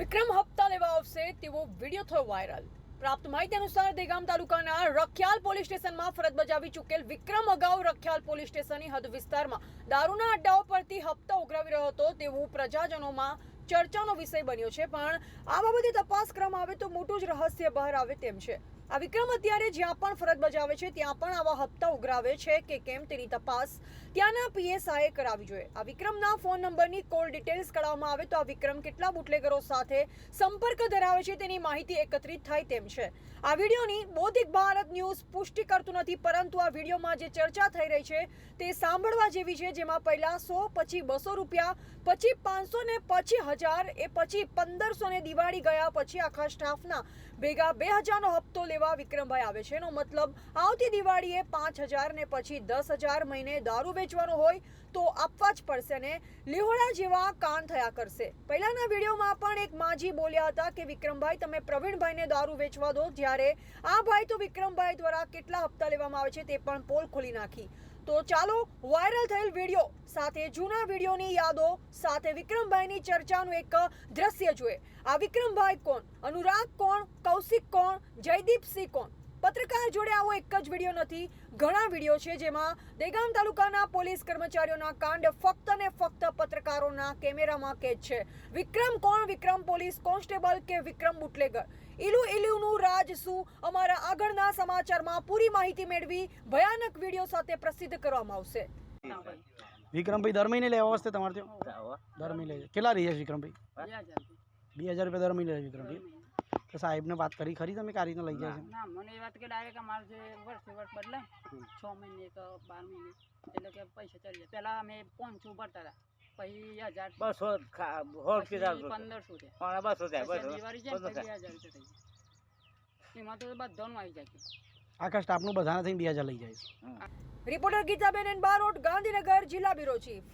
વિક્રમ હપ્તા લેવા આવશે તેવો વીડિયો થયો વાયરલ. પ્રાપ્ત માહિતી અનુસાર દેગામ તાલુકાના રખિયાલ પોલીસ સ્ટેશનમાં ફરજ બજાવી ચૂકેલ વિક્રમ અગાઉ રખિયાલ પોલીસ સ્ટેશનની હદ વિસ્તારમાં દારૂના અડ્ડાઓ પરથી હપ્તા ઉઘરાવી રહ્યો હતો તેવું પ્રજાજનોમાં ચર્ચાનો વિષય બન્યો છે, પણ આ બાબતે તપાસ ક્રમ આવે તો મોટું જ રહસ્ય બહાર આવે તેમ છે. આ વિક્રમ અત્યારે જ્યાં પણ ફરજ બજાવે છે, ત્યાં પણ આવા હપ્તા ઉઘરાવે છે કે કેમ તેની તપાસ ત્યાંના પીએસઆઈએ કરાવી જોઈએ. આ વિક્રમના ફોન નંબરની કોલ ડિટેલ્સ કઢાવવામાં આવે તો આ વિક્રમ કેટલા બુટલેગરો સાથે સંપર્ક ધરાવે છે તેની માહિતી એકત્રિત થાય તેમ છે. આ વિડીયોની બૌદ્ધિક ભારત ન્યૂઝ પુષ્ટિ કરતું નથી, પરંતુ આ વિડીયોમાં જે ચર્ચા થઈ રહી છે તે સાંભળવા જેવી છે, જેમાં પહેલા સો, પછી બસો રૂપિયા, પછી પાંચસો ને પછી હજાર, એ પછી પંદરસો ને દિવાળી ગયા, પછી આખા સ્ટાફના ભેગા બે હજારનો હપ્તો લેવા વિક્રમભાઈ આવે છે. એનો મતલબ, આવતી દિવાળીએ પાંચ હજાર ને પછી દસ હજાર મહિને દારૂ વેચવાનો હોય તો આપવા જ પડશે ને. લીહોડા જેવા કાન થયા કરશે. પહેલાના વિડીયોમાં પણ એક માજી બોલ્યા હતા કે, વિક્રમભાઈ, તમે પ્રવીણભાઈને દારૂ વેચવા દો જ્યારે આ ભાઈ તો વિક્રમભાઈ દ્વારા કેટલા હપ્તા લેવામાં આવે છે તે પણ પોલ ખોલી નાખી. તો ચાલો, વાયરલ થયેલ વીડિયો સાથે જૂના વિડીયોની યાદો સાથે વિક્રમભાઈની ચર્ચાનું એક દ્રશ્ય જોઈએ. આ વિક્રમભાઈ કોણ? અનુરાગ કોણ? કૌશિક કોણ? જયદીપસિંહ કોણ? પત્રકાર જોડે આવો એક જ વીડિયો નથી ઘણા વીડિયો છે જેમાં દેગામ તાલુકાના પોલીસ કર્મચારીઓના કાંડ ફક્ત ને ફક્ત પત્રકારોના કેમેરામાં કેદ છે. વિક્રમ કોણ? વિક્રમ પોલીસ કોન્સ્ટેબલ કે વિક્રમ બુટલેગર? ઇલુ ઇલુનું રાજ શું? અમારા આગળના સમાચારમાં પૂરી માહિતી મેળવી ભયાનક વીડિયો સાથે પ્રસિદ્ધ કરવામાં આવશે. વિક્રમભાઈ દર મહિને લેવા વસ્તે તમારે ત્યાં? દર મહિને. કેટલા રહી છે વિક્રમભાઈ? બે હજાર રૂપિયા. દર મહિને વિક્રમભાઈ? તો સાહેબને વાત કરી ખરી તમે રીતના લઈ જાય છે? ના મને એ વાત કે ડાયરેક્ટ અમારે જે વર્ષે વર્ષ બદલે છ મહિને કે બાર મહિને એટલે કે પૈસા ચડી જાય પહેલા અમે પાંચસો ભરતા હતા પછી હજાર બસો પંદરસો છે બસો દિવાળી જાય પછી હજાર રૂપિયા થઈ જાય એમાં તો બધાનું આવી જાય કે. આખા સ્ટાફનું બધાના થઈને બે હજાર લઈ જાય છે. રિપોર્ટર ગીતાબેન એન બારોટ ગાંધીનગર જિલ્લા બ્યુરો ચીફ.